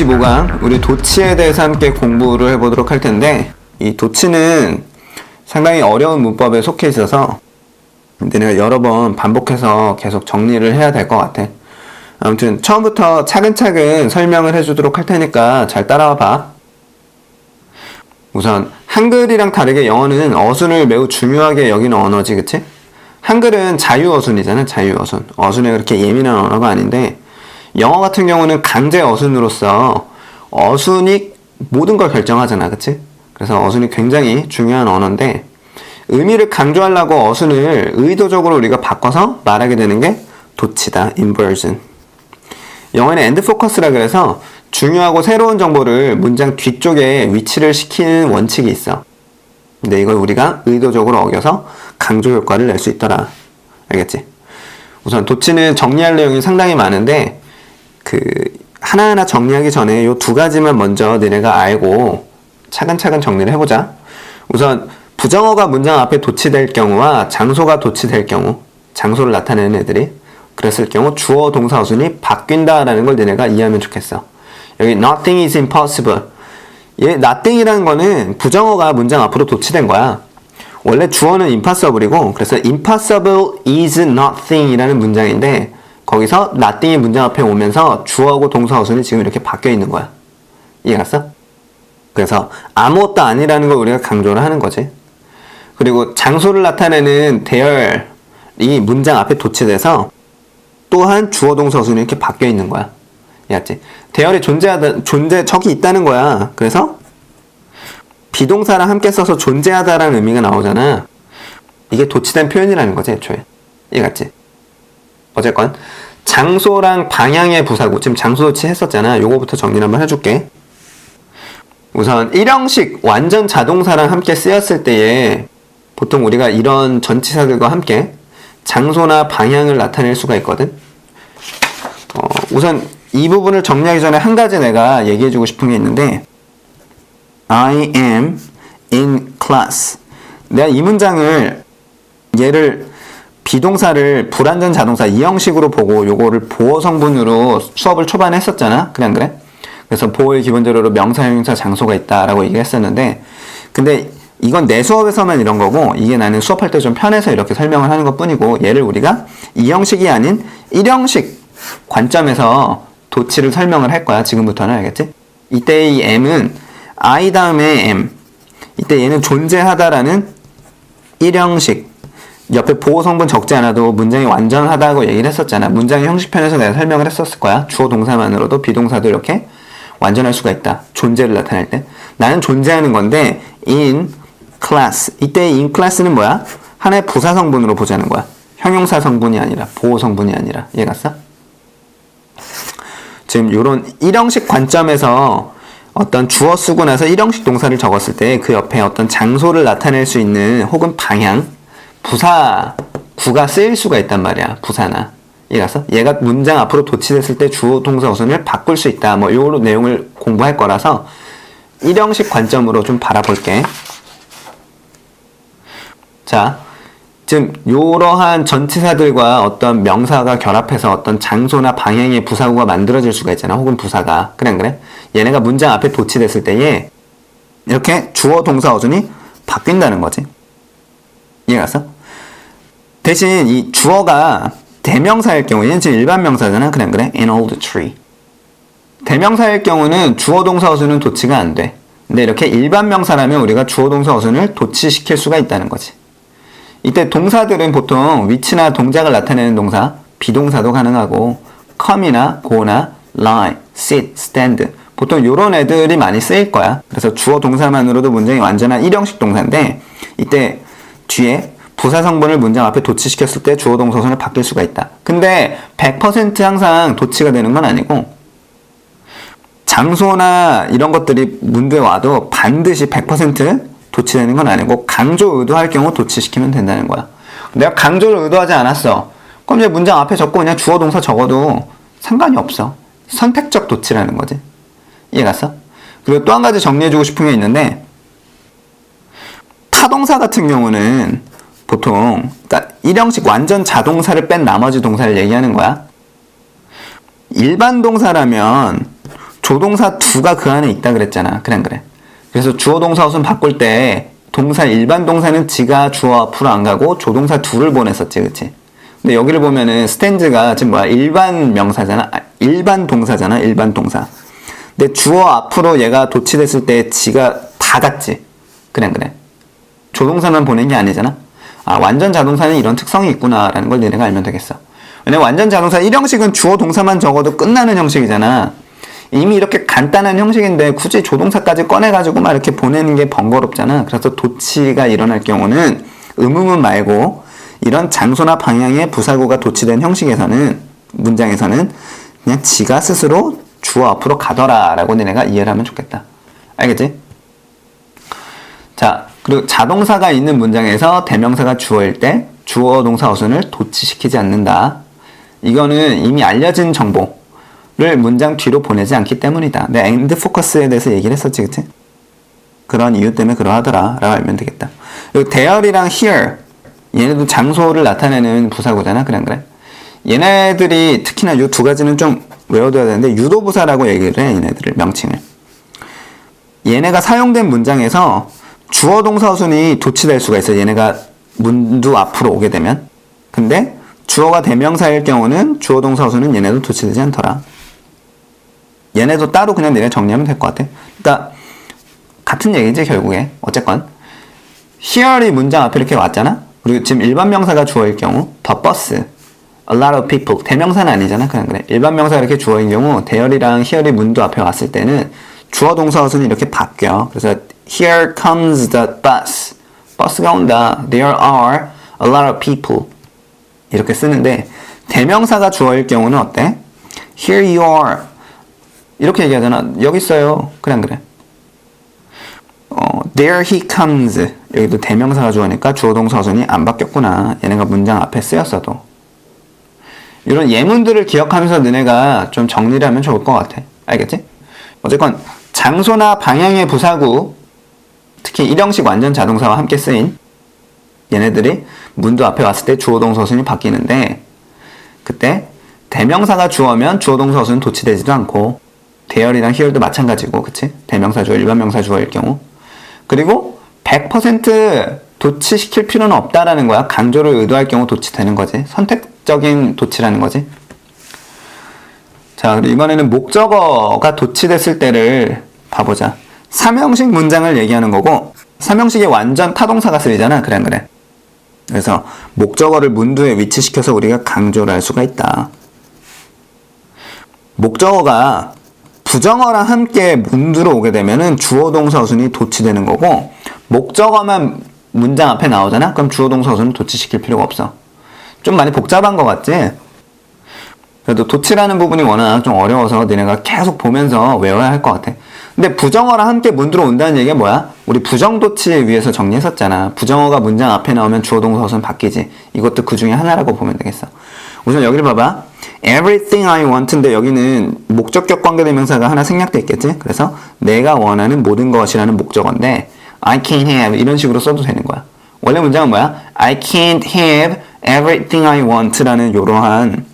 25강 우리 도치에 대해서 함께 공부를 해보도록 할 텐데 이 도치는 상당히 어려운 문법에 속해 있어서 내가 여러 번 반복해서 계속 정리를 해야 될 것 같아. 아무튼 처음부터 차근차근 설명을 해주도록 할 테니까 잘 따라와 봐. 우선 한글이랑 다르게 영어는 어순을 매우 중요하게 여기는 언어지, 그치? 한글은 자유어순이잖아, 자유어순. 어순에 그렇게 예민한 언어가 아닌데 영어 같은 경우는 강제 어순으로서 어순이 모든 걸 결정하잖아, 그치? 그래서 어순이 굉장히 중요한 언어인데 의미를 강조하려고 어순을 의도적으로 우리가 바꿔서 말하게 되는 게 도치다, inversion. 영어에는 end focus라 그래서 중요하고 새로운 정보를 문장 뒤쪽에 위치를 시키는 원칙이 있어. 근데 이걸 우리가 의도적으로 어겨서 강조 효과를 낼 수 있더라. 알겠지? 우선 도치는 정리할 내용이 상당히 많은데 그 하나하나 정리하기 전에 요두 가지만 먼저 너네가 알고 차근차근 정리를 해보자. 우선 부정어가 문장 앞에 도치될 경우와 장소가 도치될 경우, 장소를 나타내는 애들이 그랬을 경우 주어 동사 어순이 바뀐다라는 걸 너네가 이해하면 좋겠어. 여기 nothing is impossible. 얘 nothing이라는 거는 부정어가 문장 앞으로 도치된 거야. 원래 주어는 impossible이고 그래서 impossible is nothing이라는 문장인데 거기서 nothing이 문장 앞에 오면서 주어하고 동사 어순이 지금 이렇게 바뀌어 있는 거야. 이해 갔어? 그래서 아무것도 아니라는 걸 우리가 강조를 하는 거지. 그리고 장소를 나타내는 대열이 문장 앞에 도치돼서 또한 주어 동사 어순이 이렇게 바뀌어 있는 거야. 이해했지? 대열이 존재하다 존재 적이 있다는 거야. 그래서 비동사랑 함께 써서 존재하다라는 의미가 나오잖아. 이게 도치된 표현이라는 거지, 애초에. 이해갔지? 어쨌건 장소랑 방향의 부사고 지금 장소 도치 했었잖아. 요거부터 정리를 한번 해줄게. 우선 일형식 완전 자동사랑 함께 쓰였을 때에 보통 우리가 이런 전치사들과 함께 장소나 방향을 나타낼 수가 있거든. 어, 우선 이 부분을 정리하기 전에 한 가지 내가 얘기해주고 싶은 게 있는데 I am in class. 내가 이 문장을 얘를 비동사를 불완전 자동사 이 형식으로 보고 요거를 보어 성분으로 수업을 초반에 했었잖아. 그냥 그래? 그래서 보어의 기본적으로 명사, 형용사, 장소가 있다라고 얘기했었는데 근데 이건 내 수업에서만 이런 거고 이게 나는 수업할 때 좀 편해서 이렇게 설명을 하는 것 뿐이고 얘를 우리가 이 형식이 아닌 1형식 관점에서 도치를 설명을 할 거야. 지금부터는 알겠지? 이때 이 M은 I 다음에 M 이때 얘는 존재하다라는 1형식 옆에 보호 성분 적지 않아도 문장이 완전하다고 얘기를 했었잖아. 문장의 형식편에서 내가 설명을 했었을 거야. 주어 동사만으로도 비동사도 이렇게 완전할 수가 있다. 존재를 나타낼 때. 나는 존재하는 건데 in class. 이때 in class는 뭐야? 하나의 부사 성분으로 보자는 거야. 형용사 성분이 아니라 보호 성분이 아니라. 이해 갔어? 지금 요런 1형식 관점에서 어떤 주어 쓰고 나서 1형식 동사를 적었을 때 그 옆에 어떤 장소를 나타낼 수 있는 혹은 방향, 부사, 구가 쓰일 수가 있단 말이야. 부사나. 이해갔어? 얘가 문장 앞으로 도치됐을 때 주어 동사 어순을 바꿀 수 있다. 뭐 요런 내용을 공부할 거라서 1형식 관점으로 좀 바라볼게. 자, 지금 이러한 전치사들과 어떤 명사가 결합해서 어떤 장소나 방향의 부사구가 만들어질 수가 있잖아. 혹은 부사가. 그래, 그래? 얘네가 문장 앞에 도치됐을 때에 이렇게 주어 동사 어순이 바뀐다는 거지. 이해갔어? 대신 이 주어가 대명사일 경우, 얘는 지금 일반 명사잖아. 그냥 그래? In old tree. 대명사일 경우는 주어 동사 어순은 도치가 안 돼. 근데 이렇게 일반 명사라면 우리가 주어 동사 어순을 도치시킬 수가 있다는 거지. 이때 동사들은 보통 위치나 동작을 나타내는 동사, 비동사도 가능하고 come이나 go나 lie, sit, stand 보통 이런 애들이 많이 쓰일 거야. 그래서 주어 동사만으로도 문장이 완전한 일형식 동사인데 이때 뒤에 부사 성분을 문장 앞에 도치시켰을 때 주어 동사선을 바뀔 수가 있다. 근데 100% 항상 도치가 되는 건 아니고 장소나 이런 것들이 문제에 와도 반드시 100% 도치되는 건 아니고 강조 의도할 경우 도치시키면 된다는 거야. 내가 강조를 의도하지 않았어. 그럼 이제 문장 앞에 적고 그냥 주어 동사 적어도 상관이 없어. 선택적 도치라는 거지. 이해 갔어? 그리고 또 한 가지 정리해주고 싶은 게 있는데 타동사 같은 경우는 보통 그러니까 일형식 완전 자동사를 뺀 나머지 동사를 얘기하는 거야. 일반 동사라면 조동사 두가 그 안에 있다 그랬잖아. 안 그래? 그래서 주어 동사 어순 바꿀 때 동사 일반 동사는 지가 주어 앞으로 안 가고 조동사 두를 보냈었지, 그치? 근데 여기를 보면은 스탠드가 지금 뭐야? 일반 명사잖아. 아, 일반 동사잖아. 일반 동사. 근데 주어 앞으로 얘가 도치됐을 때 지가 다 갔지. 안 그래? 조동사만 보낸 게 아니잖아. 아, 완전 자동사는 이런 특성이 있구나라는 걸 너네가 알면 되겠어. 왜냐면 완전 자동사 1형식은 주어 동사만 적어도 끝나는 형식이잖아. 이미 이렇게 간단한 형식인데 굳이 조동사까지 꺼내가지고 막 이렇게 보내는 게 번거롭잖아. 그래서 도치가 일어날 경우는 의문문 말고 이런 장소나 방향의 부사구가 도치된 형식에서는 문장에서는 그냥 지가 스스로 주어 앞으로 가더라 라고 너네가 이해를 하면 좋겠다. 알겠지? 자, 그리고 자동사가 있는 문장에서 대명사가 주어일 때 주어 동사 어순을 도치시키지 않는다. 이거는 이미 알려진 정보를 문장 뒤로 보내지 않기 때문이다. 내 엔드 포커스에 대해서 얘기를 했었지, 그치? 그런 이유 때문에 그러하더라. 라고 알면 되겠다. 그리고 대열이랑 here. 얘네도 장소를 나타내는 부사구잖아. 안 그래? 얘네들이 특히나 이 두 가지는 좀 외워둬야 되는데, 유도부사라고 얘기를 해, 얘네들을, 명칭을. 얘네가 사용된 문장에서 주어 동사 어순이 도치될 수가 있어. 얘네가 문두 앞으로 오게 되면. 근데 주어가 대명사일 경우는 주어 동사 어순은 얘네도 도치되지 않더라. 얘네도 따로 그냥 내가 정리하면 될 것 같아. 그러니까 같은 얘기지 결국에. 어쨌건 here이 문장 앞에 이렇게 왔잖아. 그리고 지금 일반 명사가 주어일 경우 the bus, a lot of people 대명사는 아니잖아. 그냥 그래. 일반 명사가 이렇게 주어인 경우 대열이랑 here이 문도 앞에 왔을 때는 주어 동사 어순이 이렇게 바뀌어. 그래서 here comes the bus. 버스가 온다. There are a lot of people. 이렇게 쓰는데 대명사가 주어일 경우는 어때? Here you are. 이렇게 얘기하잖아. 여기 있어요. 안 그래? 어, there he comes. 여기도 대명사가 주어니까 주어 동사 어순이 안 바뀌었구나. 얘네가 문장 앞에 쓰였어도. 이런 예문들을 기억하면서 너네가 좀 정리를 하면 좋을 것 같아. 알겠지? 어쨌건 장소나 방향의 부사구 특히 일형식 완전 자동사와 함께 쓰인 얘네들이 문도 앞에 왔을 때 주어 동사 어순이 바뀌는데 그때 대명사가 주어면 주어 동사 어순은 도치되지도 않고 대열이랑 히얼도 마찬가지고 그치? 대명사 주어 일반 명사 주어일 경우. 그리고 100% 도치시킬 필요는 없다라는 거야. 강조를 의도할 경우 도치되는 거지. 선택적인 도치라는 거지. 자 그리고 이번에는 목적어가 도치됐을 때를 봐보자 삼형식 문장을 얘기하는 거고 삼형식이 완전 타동사가 쓰이잖아 그래 안 그래 그래서 목적어를 문두에 위치시켜서 우리가 강조를 할 수가 있다. 목적어가 부정어랑 함께 문두로 오게 되면은 주어 동사 어순이 도치되는 거고 목적어만 문장 앞에 나오잖아. 그럼 주어 동사 어순은 도치시킬 필요가 없어. 좀 많이 복잡한 것 같지? 그래도 도치라는 부분이 워낙 좀 어려워서 너네가 계속 보면서 외워야 할 것 같아. 근데 부정어랑 함께 문두로 온다는 얘기가 뭐야? 우리 부정도치에 위해서 정리했었잖아. 부정어가 문장 앞에 나오면 주어 동사 어순 바뀌지. 이것도 그 중에 하나라고 보면 되겠어. 우선 여기를 봐봐. Everything I want인데 여기는 목적격 관계대명사가 하나 생략돼 있겠지? 그래서 내가 원하는 모든 것이라는 목적어인데 I can't have 이런 식으로 써도 되는 거야. 원래 문장은 뭐야? I can't have everything I want라는 이러한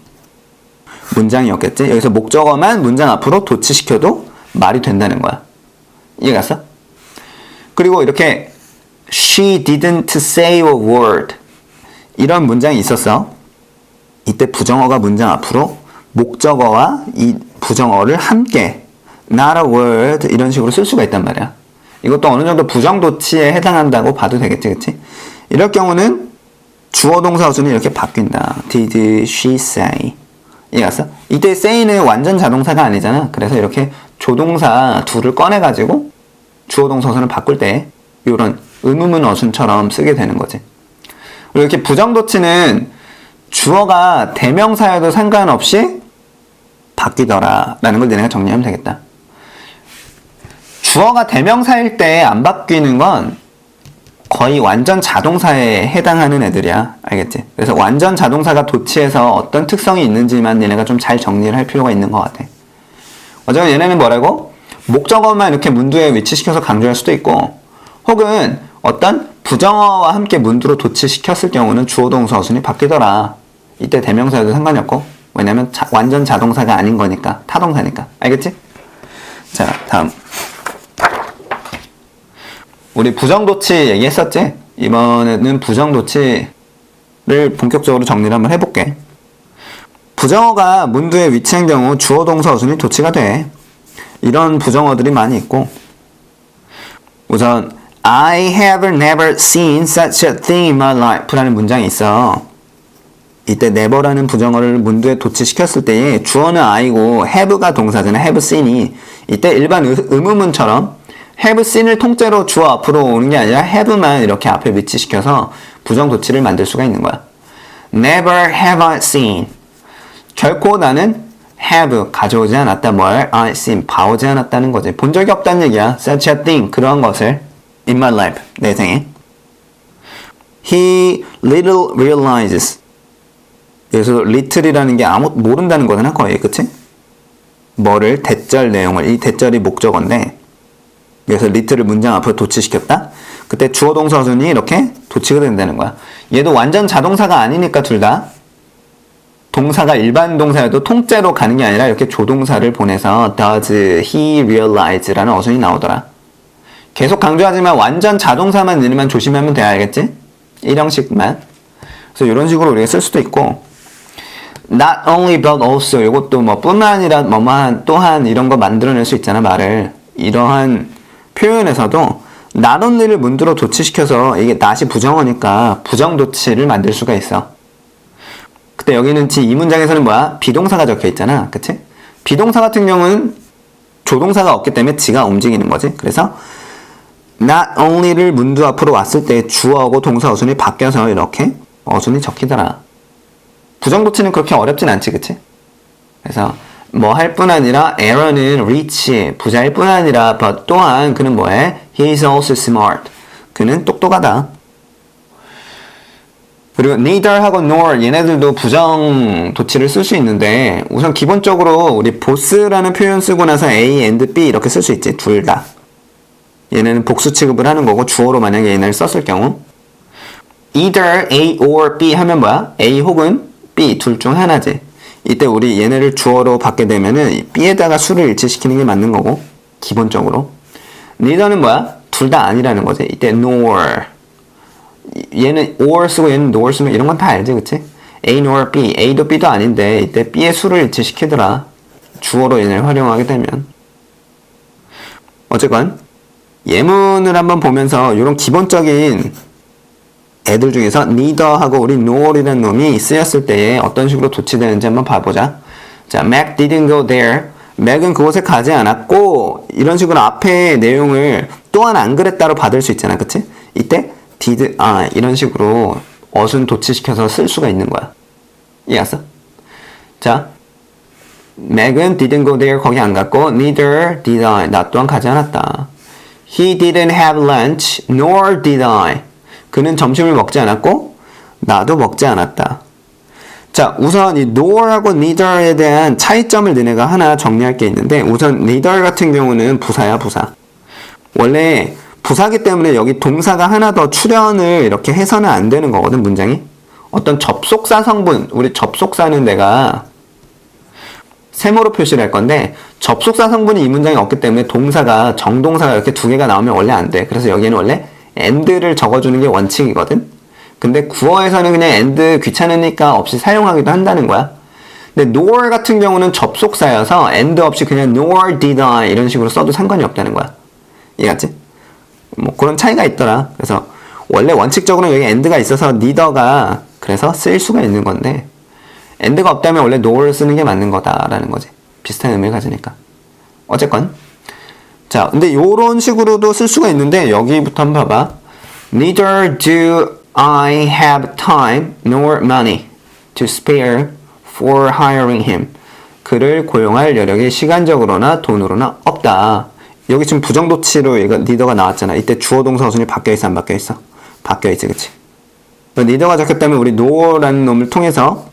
문장이었겠지? 여기서 목적어만 문장 앞으로 도치시켜도 말이 된다는 거야. 이해갔어? 그리고 이렇게 She didn't say a word 이런 문장이 있었어. 이때 부정어가 문장 앞으로 목적어와 이 부정어를 함께 not a word 이런 식으로 쓸 수가 있단 말이야. 이것도 어느 정도 부정도치에 해당한다고 봐도 되겠지, 그치? 이럴 경우는 주어 동사 어순이 이렇게 바뀐다. Did she say? 이해갔어? 이때 say는 완전 자동사가 아니잖아. 그래서 이렇게 조동사 둘을 꺼내가지고 주어 동사 어순을 바꿀 때 이런 의문문 어순처럼 쓰게 되는 거지. 그리고 이렇게 부정도치는 주어가 대명사여도 상관없이 바뀌더라 라는 걸 너네가 정리하면 되겠다. 주어가 대명사일 때 안 바뀌는 건 거의 완전 자동사에 해당하는 애들이야. 알겠지? 그래서 완전 자동사가 도치해서 어떤 특성이 있는지만 얘네가 좀 잘 정리를 할 필요가 있는 것 같아. 어쨌든 얘네는 뭐라고? 목적어만 이렇게 문두에 위치시켜서 강조할 수도 있고, 혹은 어떤 부정어와 함께 문두로 도치시켰을 경우는 주어 동사 어순이 바뀌더라. 이때 대명사여도 상관이 없고, 왜냐면 자- 완전 자동사가 아닌 거니까, 타동사니까. 알겠지? 자, 다음. 우리 부정도치 얘기했었지? 이번에는 부정도치를 본격적으로 정리를 한번 해볼게. 부정어가 문두에 위치한 경우 주어 동사 어순이 도치가 돼. 이런 부정어들이 많이 있고. 우선 I have never seen such a thing in my life라는 문장이 있어. 이때 never라는 부정어를 문두에 도치시켰을 때에 주어는 I고 have가 동사잖아. have seen이 이때 일반 의- 의문문처럼 have seen을 통째로 주어 앞으로 오는 게 아니라 have만 이렇게 앞에 위치시켜서 부정 도치를 만들 수가 있는 거야. Never have I seen. 결코 나는 have 가져오지 않았다. 뭘 I seen 봐오지 않았다는 거지. 본 적이 없다는 얘기야. Such a thing 그런 것을 in my life 내 생에. He little realizes. 여기서 little이라는 게 아무 모른다는 거잖아 거의 그치? 뭐를 대절 내용을 이 대절이 목적어인데 그래서 little을 문장 앞으로 도치시켰다. 그때 주어 동사 어순이 이렇게 도치가 된다는 거야. 얘도 완전 자동사가 아니니까 둘 다 동사가 일반 동사여도 통째로 가는 게 아니라 이렇게 조동사를 보내서 does he realize라는 어순이 나오더라. 계속 강조하지만 완전 자동사만 넣으면 조심하면 돼 알겠지? 1형식만. 그래서 이런 식으로 우리가 쓸 수도 있고 not only but also 이것도 뭐 뿐만 아니라 뭐만 또한 이런 거 만들어낼 수 있잖아 말을 이러한 표현에서도 only를 문두로 도치시켜서 이게 not이 부정어니까 부정도치를 만들 수가 있어. 그때 여기는 지이 문장에서는 뭐야? 비동사가 적혀 있잖아. 그치? 비동사 같은 경우는 조동사가 없기 때문에 지가 움직이는 거지. 그래서 not only를 문두 앞으로 왔을 때 주어하고 동사 어순이 바뀌어서 이렇게 어순이 적히더라. 부정도치는 그렇게 어렵진 않지, 그치? 그래서 뭐 할 뿐 아니라 에러는 rich, 부자일 뿐 아니라 but 또한 그는 뭐해? He is also smart. 그는 똑똑하다. 그리고 neither하고 nor 얘네들도 부정 도치를 쓸 수 있는데 우선 기본적으로 우리 보스라는 표현 쓰고 나서 A and B 이렇게 쓸 수 있지 둘 다. 얘네는 복수 취급을 하는 거고 주어로 만약에 얘네를 썼을 경우 either A or B 하면 뭐야? A 혹은 B 둘 중 하나지. 이때 우리 얘네를 주어로 받게 되면은 B에다가 수를 일치시키는 게 맞는 거고 기본적으로. neither는 뭐야? 둘 다 아니라는 거지. 이때 nor 얘는 or 쓰고 얘는 nor 쓰면 이런 건 다 알지, 그치? A nor B, A도 B도 아닌데 이때 B의 수를 일치시키더라. 주어로 얘네를 활용하게 되면. 어쨌건 예문을 한번 보면서 이런 기본적인 애들 중에서 neither하고 우리 nor이라는 놈이 쓰였을 때에 어떤 식으로 도치되는지 한번 봐보자. 자, Mac didn't go there. 맥은 그곳에 가지 않았고 이런 식으로 앞에 내용을 또한 안 그랬다로 받을 수 있잖아, 그치? 이때 did I 이런 식으로 어순 도치시켜서 쓸 수가 있는 거야. 이해했어? 자, 맥은 didn't go there 거기 안 갔고 neither did I 나 또한 가지 않았다. He didn't have lunch nor did I. 그는 점심을 먹지 않았고 나도 먹지 않았다. 자, 우선 이 nor하고 neither에 대한 차이점을 너네가 하나 정리할 게 있는데 우선 neither 같은 경우는 부사야, 부사. 원래 부사기 때문에 여기 동사가 하나 더 출연을 이렇게 해서는 안 되는 거거든, 문장이. 어떤 접속사 성분, 우리 접속사는 내가 세모로 표시를 할 건데 접속사 성분이 이 문장에 없기 때문에 동사가 정동사가 이렇게 두 개가 나오면 원래 안 돼. 그래서 여기는 원래 and를 적어주는 게 원칙이거든. 근데 구어에서는 그냥 and 귀찮으니까 없이 사용하기도 한다는 거야. 근데 nor 같은 경우는 접속사여서 and 없이 그냥 nor did I 이런 식으로 써도 상관이 없다는 거야. 이해갔지? 뭐 그런 차이가 있더라. 그래서 원래 원칙적으로 여기 and가 있어서 neither가 그래서 쓸 수가 있는 건데 and가 없다면 원래 nor를 쓰는 게 맞는 거다라는 거지. 비슷한 의미를 가지니까. 어쨌건 자, 근데 요런 식으로도 쓸 수가 있는데 여기부터 한번 봐봐. Neither do I have time nor money to spare for hiring him. 그를 고용할 여력이 시간적으로나 돈으로나 없다. 여기 지금 부정도치로 이거 니더가 나왔잖아. 이때 주어 동사 어순이 바뀌어 있어 안 바뀌어 있어? 바뀌어 있지, 그치? 니더가 적혔다면 우리 no라는 놈을 통해서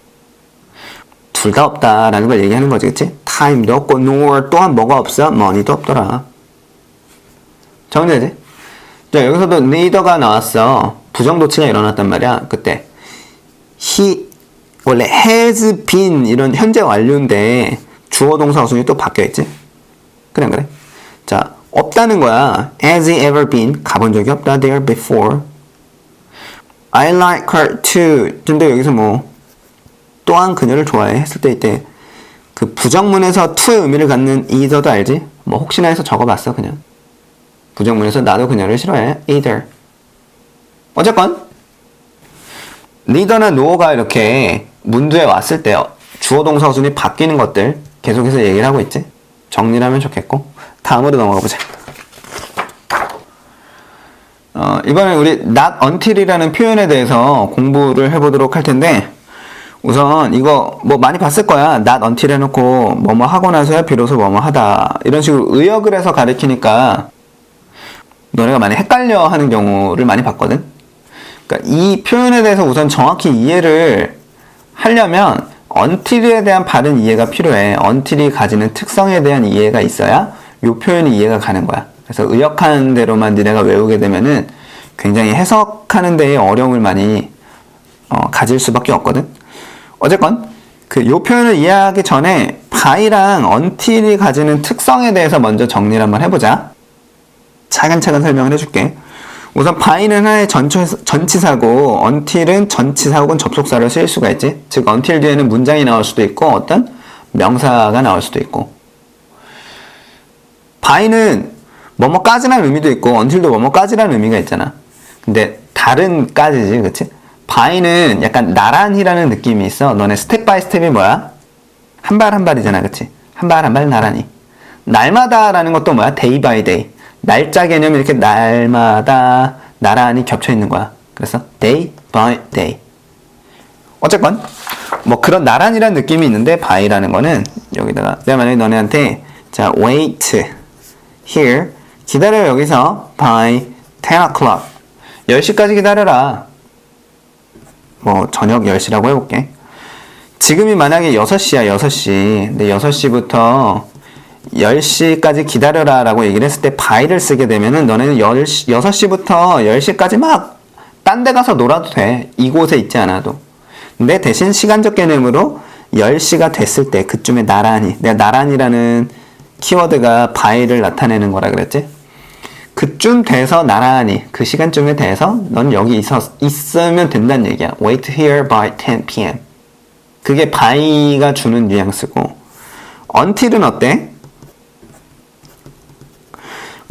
둘 다 없다라는 걸 얘기하는 거지, 그치? time도 없고 nor 또한 뭐가 없어? money도 없더라. 정리되지? 자, 여기서도 neither가 나왔어. 부정도치가 일어났단 말이야. 그때. he, 원래 has been 이런 현재 완료인데 주어 동사 어순이 또 바뀌어 있지? 그래, 그래. 자, 없다는 거야. Has he ever been? 가본 적이 없다. There before. I like her too. 근데 여기서 뭐 또한 그녀를 좋아해 했을 때 이때 그 부정문에서 to의 의미를 갖는 either도 알지? 뭐 혹시나 해서 적어봤어 그냥. 부정문에서 나도 그녀를 싫어해. either. 어쨌건 리더나 노어가 이렇게 문두에 왔을 때 주어 동사 어순이 바뀌는 것들 계속해서 얘기를 하고 있지. 정리를 하면 좋겠고 다음으로 넘어가 보자. 어, 이번에 우리 not until이라는 표현에 대해서 공부를 해보도록 할 텐데 우선 이거 뭐 많이 봤을 거야. not until 해놓고 뭐뭐 하고 나서야 비로소 뭐뭐 하다 이런 식으로 의역을 해서 가리키니까 너네가 많이 헷갈려 하는 경우를 많이 봤거든. 그러니까 이 표현에 대해서 우선 정확히 이해를 하려면 until에 대한 바른 이해가 필요해. until이 가지는 특성에 대한 이해가 있어야 이 표현이 이해가 가는 거야. 그래서 의역하는 대로만 니네가 외우게 되면은 굉장히 해석하는 데에 어려움을 많이 어, 가질 수밖에 없거든. 어쨌건 그 요 표현을 이해하기 전에 by랑 until이 가지는 특성에 대해서 먼저 정리를 한번 해보자. 차근차근 설명을 해줄게. 우선 by는 하나의 전치, 전치사고 until은 전치사 혹은 접속사를 쓸 수가 있지. 즉 until 뒤에는 문장이 나올 수도 있고 어떤 명사가 나올 수도 있고. by는 뭐뭐까지라는 의미도 있고 until도 뭐뭐까지라는 의미가 있잖아. 근데 다른 까지지, 그치? by는 약간 나란히라는 느낌이 있어. 너네 스텝 바이 스텝이 뭐야? 한 발 한 발이잖아, 그치? 한발 한 발 나란히. 날마다라는 것도 뭐야? day by day. 날짜 개념이 이렇게 날마다 나란히 겹쳐 있는 거야. 그래서 day by day. 어쨌건 뭐 그런 나란히라는 느낌이 있는데 by라는 거는 여기다가 내가 만약에 너네한테 자 wait here 기다려 여기서 by 10 o'clock 10시까지 기다려라 뭐 저녁 10시라고 해볼게 지금이 만약에 6시야 6시 근데 6시부터 10시까지 기다려라 라고 얘기를 했을 때 by를 쓰게 되면은 너네는 10시, 6시부터 10시까지 막 딴 데 가서 놀아도 돼. 이곳에 있지 않아도. 근데 대신 시간적 개념으로 10시가 됐을 때 그쯤에 나란히 내가 나란히라는 키워드가 by를 나타내는 거라 그랬지? 그쯤 돼서 나란히 그 시간쯤에 돼서 넌 여기 있어, 있으면 된다는 얘기야. Wait here by 10 p.m. 그게 by가 주는 뉘앙스고. Until은 어때?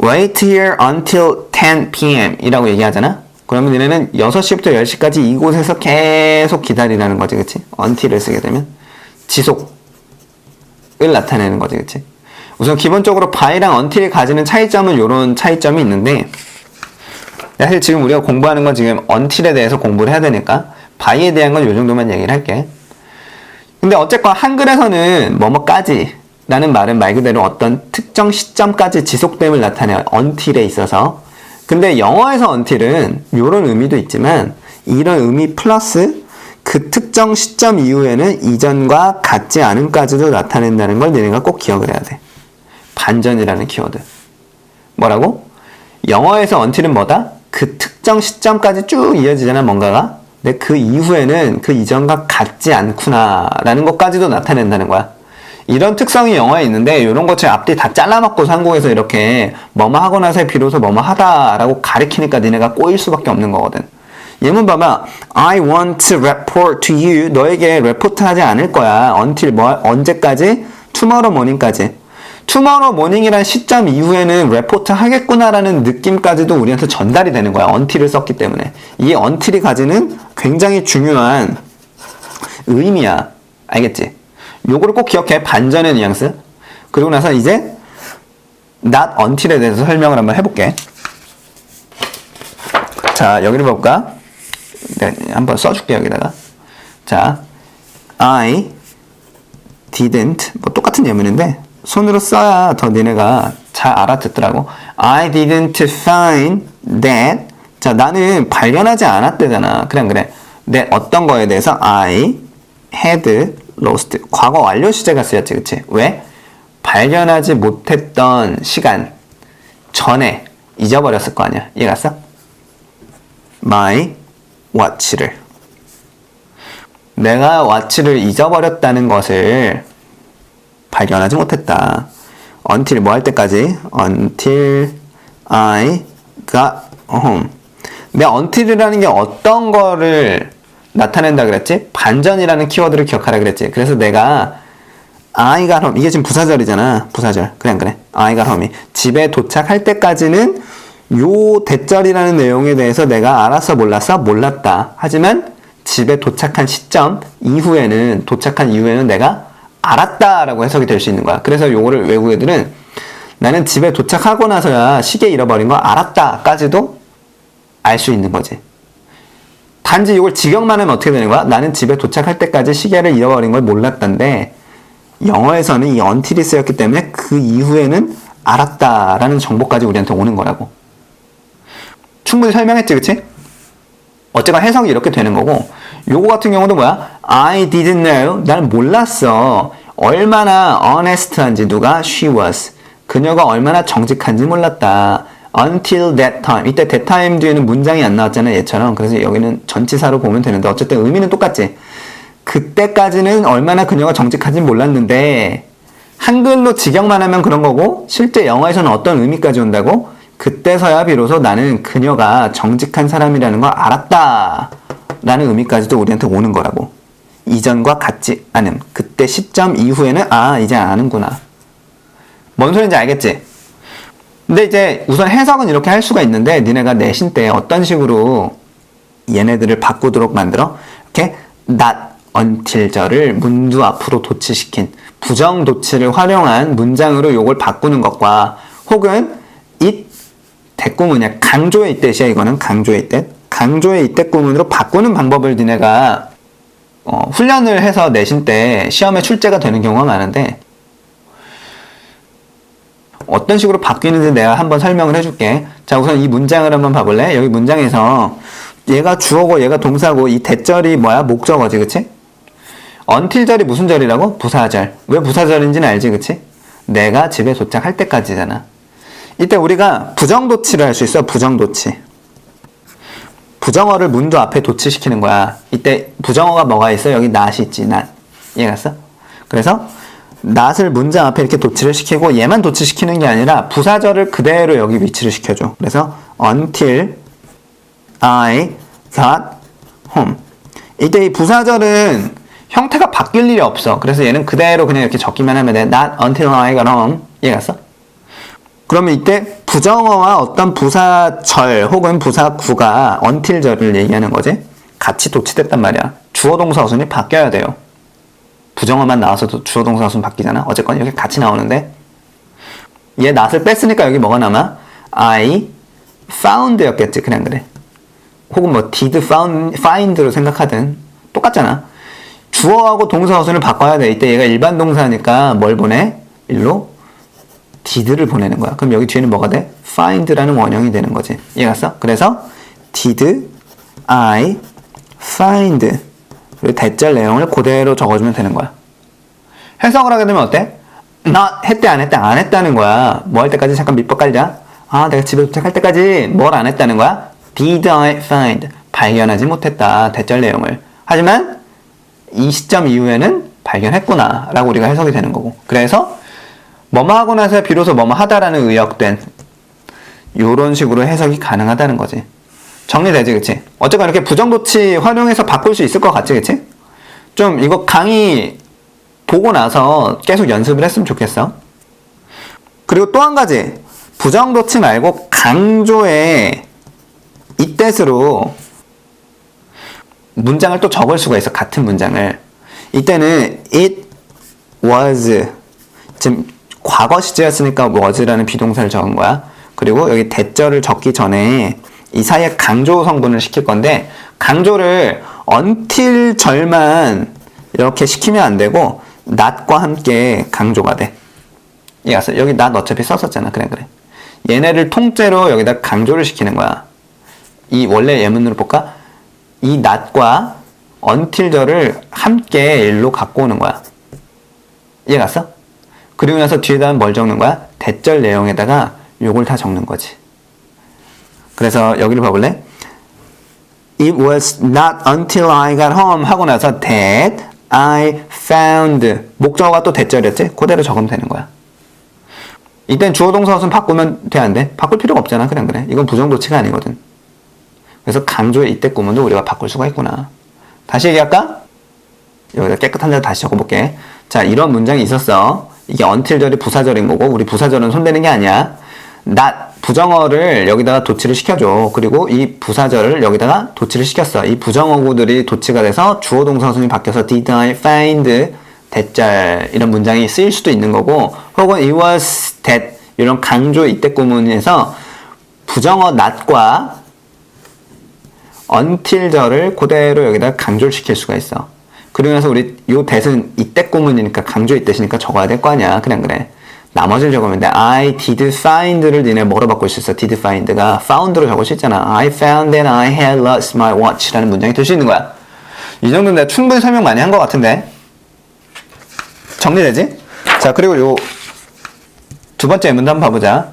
Wait here until 10 p.m. 이라고 얘기하잖아 그러면 얘네는 6시부터 10시까지 이곳에서 계속 기다리라는 거지 그치? until을 쓰게 되면 지속을 나타내는 거지 그치? 우선 기본적으로 by랑 until이 가지는 차이점은 이런 차이점이 있는데 사실 지금 우리가 공부하는 건 지금 until에 대해서 공부를 해야 되니까 by에 대한 건 이 정도만 얘기를 할게 근데 어쨌건 한글에서는 뭐뭐까지 라는 말은 말 그대로 어떤 특정 시점까지 지속됨을 나타내요 until에 있어서 근데 영어에서 until은 이런 의미도 있지만 이런 의미 플러스 그 특정 시점 이후에는 이전과 같지 않음까지도 나타낸다는 걸 너네가 꼭 기억을 해야 돼 반전이라는 키워드. 뭐라고? 영어에서 until은 뭐다? 그 특정 시점까지 쭉 이어지잖아, 뭔가가. 근데 그 이후에는 그 이전과 같지 않구나 라는 것까지도 나타낸다는 거야. 이런 특성이 영어에 있는데 이런 것들 앞뒤 다 잘라먹고서 한국에서 이렇게 뭐뭐 하고 나서 비로소 뭐뭐 하다라고 가리키니까 니네가 꼬일 수밖에 없는 거거든. 예문 봐봐. I want to report to you. 너에게 레포트 하지 않을 거야. until 뭐, 언제까지? tomorrow morning까지. 투머로 모닝이란 시점 이후에는 레포트 하겠구나라는 느낌까지도 우리한테 전달이 되는 거야. 언틸을 썼기 때문에. 이 언틸이 가지는 굉장히 중요한 의미야. 알겠지? 요거를 꼭 기억해. 반전의 뉘앙스. 그리고 나서 이제 not until에 대해서 설명을 한번 해볼게. 자, 여기를 볼까? 네, 한번 써줄게, 여기다가. 자, I didn't, 뭐 똑같은 예문인데, 손으로 써야 더 니네가 잘 알아듣더라고. I didn't find that. 자, 나는 발견하지 않았대잖아. 그냥 그래. 내 어떤 거에 대해서 I had lost. 과거 완료 시제가 쓰였지, 그치? 왜? 발견하지 못했던 시간 전에 잊어버렸을 거 아니야. 이해 갔어? My watch를. 내가 watch를 잊어버렸다는 것을 발견하지 못했다. until 뭐 할 때까지 until I got home 내 until이라는 게 어떤 거를 나타낸다 그랬지? 반전이라는 키워드를 기억하라 그랬지. 그래서 내가 I got home 이게 지금 부사절이잖아. 부사절. 안 그래? I got home이 집에 도착할 때까지는 요 대절이라는 내용에 대해서 내가 알았어 몰랐어 몰랐다. 하지만 집에 도착한 시점 이후에는 도착한 이후에는 내가 알았다 라고 해석이 될 수 있는 거야. 그래서 요거를 외국 애들은 나는 집에 도착하고 나서야 시계 잃어버린 거 알았다 까지도 알 수 있는 거지. 단지 이걸 직역만 하면 어떻게 되는 거야? 나는 집에 도착할 때까지 시계를 잃어버린 걸 몰랐던데 영어에서는 이 until이 쓰였기 때문에 그 이후에는 알았다라는 정보까지 우리한테 오는 거라고. 충분히 설명했지, 그치? 어쨌건 해석이 이렇게 되는 거고 요거 같은 경우도 뭐야? I didn't know. 나는 몰랐어. 얼마나 honest한지 누가 she was. 그녀가 얼마나 정직한지 몰랐다. Until that time. 이때 that time 뒤에는 문장이 안 나왔잖아, 얘처럼. 그래서 여기는 전치사로 보면 되는데 어쨌든 의미는 똑같지. 그때까지는 얼마나 그녀가 정직한지 몰랐는데 한글로 직역만 하면 그런 거고 실제 영어에서는 어떤 의미까지 온다고? 그때서야 비로소 나는 그녀가 정직한 사람이라는 걸 알았다. 라는 의미까지도 우리한테 오는 거라고. 이전과 같지 않음. 그때 시점 이후에는 아, 이제 아는구나. 뭔 소리인지 알겠지? 근데 이제 우선 해석은 이렇게 할 수가 있는데 니네가 내신 때 어떤 식으로 얘네들을 바꾸도록 만들어? 이렇게 not until절을 문두 앞으로 도치시킨 부정 도치를 활용한 문장으로 요걸 바꾸는 것과 혹은 it 대꾸문이야 강조의 뜻이야 이거는 강조의 뜻 강조의 이때 구문으로 바꾸는 방법을 니네가 어, 훈련을 해서 내신 때 시험에 출제가 되는 경우가 많은데 어떤 식으로 바뀌는지 내가 한번 설명을 해줄게. 자, 우선 이 문장을 한번 봐볼래? 여기 문장에서 얘가 주어고 얘가 동사고 이 대절이 뭐야? 목적어지, 그치? until절이 무슨 절이라고? 부사절. 왜 부사절인지는 알지, 그치? 내가 집에 도착할 때까지잖아. 이때 우리가 부정도치를 할 수 있어, 부정도치. 부정어를 문도 앞에 도치시키는 거야. 이때 부정어가 뭐가 있어? 여기 not이 있지, not. 이해갔어? 그래서 not을 문장 앞에 이렇게 도치를 시키고 얘만 도치시키는 게 아니라 부사절을 그대로 여기 위치를 시켜줘. 그래서 until I got home. 이때 이 부사절은 형태가 바뀔 일이 없어. 그래서 얘는 그대로 그냥 이렇게 적기만 하면 돼. not until I got home. 이해갔어? 그러면 이때 부정어와 어떤 부사절 혹은 부사구가 until절을 얘기하는 거지. 같이 도치됐단 말이야. 주어 동사 어순이 바뀌어야 돼요. 부정어만 나와서도 주어 동사 어순 바뀌잖아. 어쨌건 이렇게 같이 나오는데 얘 not을 뺐으니까 여기 뭐가 남아? I found였겠지. 그냥 그래. 혹은 뭐 did found, find로 생각하든 똑같잖아. 주어하고 동사 어순을 바꿔야 돼. 이때 얘가 일반 동사니까 뭘 보내? 일로 did를 보내는 거야. 그럼 여기 뒤에는 뭐가 돼? find라는 원형이 되는 거지. 이해갔어? 그래서 did I find 대절 내용을 그대로 적어주면 되는 거야. 해석을 하게 되면 어때? 나 했대 안 했대 안 했다는 거야. 뭐 할 때까지 잠깐 밑밥 깔자. 아 내가 집에 도착할 때까지 뭘 안 했다는 거야? Did I find 발견하지 못했다 대절 내용을. 하지만 이 시점 이후에는 발견했구나 라고 우리가 해석이 되는 거고. 그래서 뭐뭐 하고 나서 비로소 뭐뭐 하다라는 의역된 요런 식으로 해석이 가능하다는 거지. 정리되지, 그치? 어쨌건 이렇게 부정도치 활용해서 바꿀 수 있을 것 같지, 그치? 좀 이거 강의 보고 나서 계속 연습을 했으면 좋겠어. 그리고 또 한 가지. 부정도치 말고 강조의 이때으로 문장을 또 적을 수가 있어. 같은 문장을. 이때는 it was 지금 과거 시제였으니까 was라는 비동사를 적은 거야. 그리고 여기 대절을 적기 전에 이 사이에 강조 성분을 시킬 건데 강조를 until 절만 이렇게 시키면 안 되고 not과 함께 강조가 돼. 이해갔어? 여기 not 어차피 썼었잖아. 그래 그래. 얘네를 통째로 여기다 강조를 시키는 거야. 이 원래 예문으로 볼까? 이 not과 until절을 함께 일로 갖고 오는 거야. 이해갔어? 그리고 나서 뒤에다 뭘 적는 거야? 대절 내용에다가 요걸 다 적는 거지. 그래서 여기를 봐볼래? It was not until I got home 하고 나서 that I found 목적어가 또 대절이었지? 그대로 적으면 되는 거야. 이땐 주어 동사 어순 바꾸면 돼 안 돼? 바꿀 필요가 없잖아 그냥 그래 이건 부정도치가 아니거든 그래서 강조의 이때 구문도 우리가 바꿀 수가 있구나 다시 얘기할까? 여기다 깨끗한 데로 다시 적어볼게 자 이런 문장이 있었어 이게 until절이 부사절인 거고 우리 부사절은 손대는 게 아니야 not 부정어를 여기다가 도치를 시켜줘. 그리고 이 부사절을 여기다가 도치를 시켰어. 이 부정어구들이 도치가 돼서 주어 동사 어순이 바뀌어서 did I find 대절 이런 문장이 쓰일 수도 있는 거고 혹은 it was that 이런 강조 이때 구문에서 부정어 not과 until절을 그대로 여기다 강조를 시킬 수가 있어. 나서 우리 요 that은 이때 구문이니까 강조 이때시니까 적어야 될 거 아니야. 그냥 그래 나머지를 적으면 돼 I did find를 니네 뭐로 바꿀 수 있어 did find가 found로 적을 수 있잖아 I found that I had lost my watch 라는 문장이 될 수 있는 거야 이 정도는 내가 충분히 설명 많이 한 것 같은데 정리되지? 자, 그리고 요 두 번째 문단 봐보자.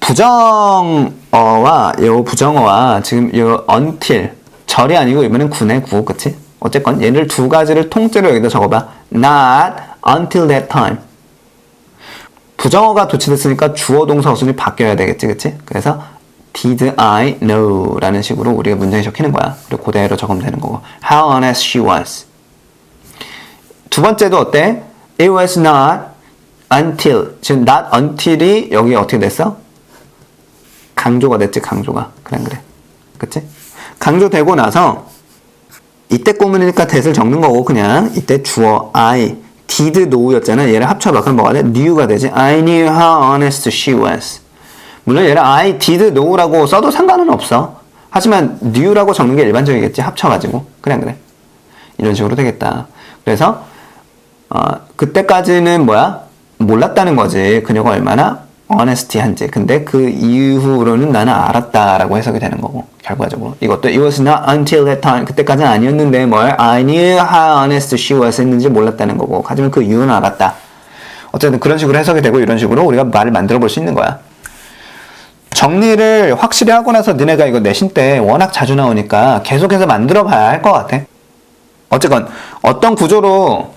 부정어와 요 부정어와 지금 요 until 절이 아니고 이번엔 구네 구 그치? 어쨌건 얘를 두 가지를 통째로 여기다 적어봐. Not until that time. 부정어가 도치됐으니까 주어 동사 어순이 바뀌어야 되겠지, 그치? 그래서 did I know 라는 식으로 우리가 문장에 적히는 거야. 그리고 그대로 적으면 되는 거고. How honest she was. 두 번째도 어때? It was not until 지금 not until이 여기 어떻게 됐어? 강조가 됐지 강조가 그래 그래 그치? 강조되고 나서 이때 꾸문이니까 that을 적는 거고 그냥 이때 주어 I did know였잖아 얘를 합쳐봐. 그럼 뭐가 돼? knew가 되지? I knew how honest she was. 물론 얘를 I did know라고 써도 상관은 없어. 하지만 knew라고 적는 게 일반적이겠지. 합쳐가지고. 그냥 그래? 이런 식으로 되겠다. 그래서 어, 그때까지는 뭐야? 몰랐다는 거지. 그녀가 얼마나 honesty한지. 근데 그 이후로는 나는 알았다라고 해석이 되는 거고, 결과적으로. 이것도 it was not until that time. 그때까지는 아니었는데 뭘 I knew how honest she was 했는지 몰랐다는 거고, 하지만 그 이유는 알았다. 어쨌든 그런 식으로 해석이 되고 이런 식으로 우리가 말을 만들어 볼 수 있는 거야. 정리를 확실히 하고 나서 니네가 이거 내신 때 워낙 자주 나오니까 계속해서 만들어 봐야 할 것 같아. 어쨌건 어떤 구조로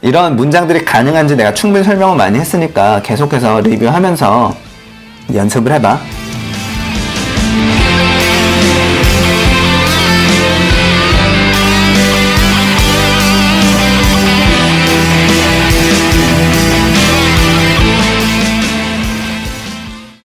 이런 문장들이 가능한지 내가 충분히 설명을 많이 했으니까 계속해서 리뷰하면서 연습을 해봐.